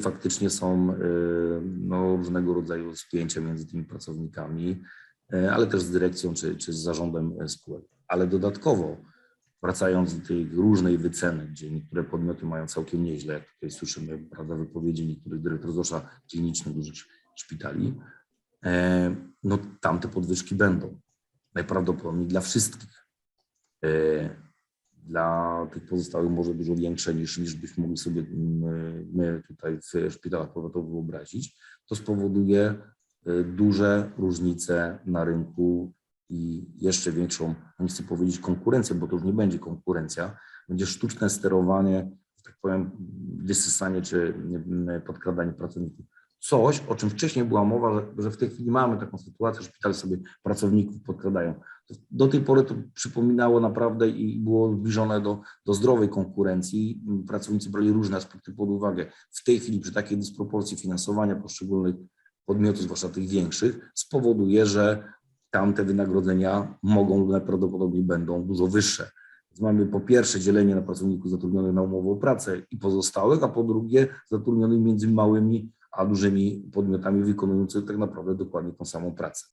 Faktycznie są y, no, różnego rodzaju spięcia między tymi pracownikami, y, ale też z dyrekcją czy, czy z zarządem y, spółek. Ale dodatkowo, wracając do tej różnej wyceny, gdzie niektóre podmioty mają całkiem nieźle, jak tutaj słyszymy prawda, wypowiedzi niektórych dyrektorów, zwłaszcza klinicznych dużych szpitali, e, no tam te podwyżki będą. Najprawdopodobniej dla wszystkich. Dla tych pozostałych może dużo większe niż, niż byśmy mogli sobie mm, my tutaj w szpitalach powiatowych wyobrazić. To spowoduje e, duże różnice na rynku i jeszcze większą, nie chcę powiedzieć konkurencję, bo to już nie będzie konkurencja, będzie sztuczne sterowanie, tak powiem, wysysanie czy mm, podkradanie pracowników. Coś, o czym wcześniej była mowa, że, że w tej chwili mamy taką sytuację, że szpitale sobie pracowników podkradają. Do tej pory to przypominało naprawdę i było zbliżone do, do zdrowej konkurencji. Pracownicy brali różne aspekty pod uwagę. W tej chwili przy takiej dysproporcji finansowania poszczególnych podmiotów, zwłaszcza tych większych, spowoduje, że tamte wynagrodzenia mogą, najprawdopodobniej będą dużo wyższe. Więc mamy po pierwsze dzielenie na pracowników zatrudnionych na umowę o pracę i pozostałych, a po drugie zatrudnionych między małymi a dużymi podmiotami wykonującymi tak naprawdę dokładnie tą samą pracę.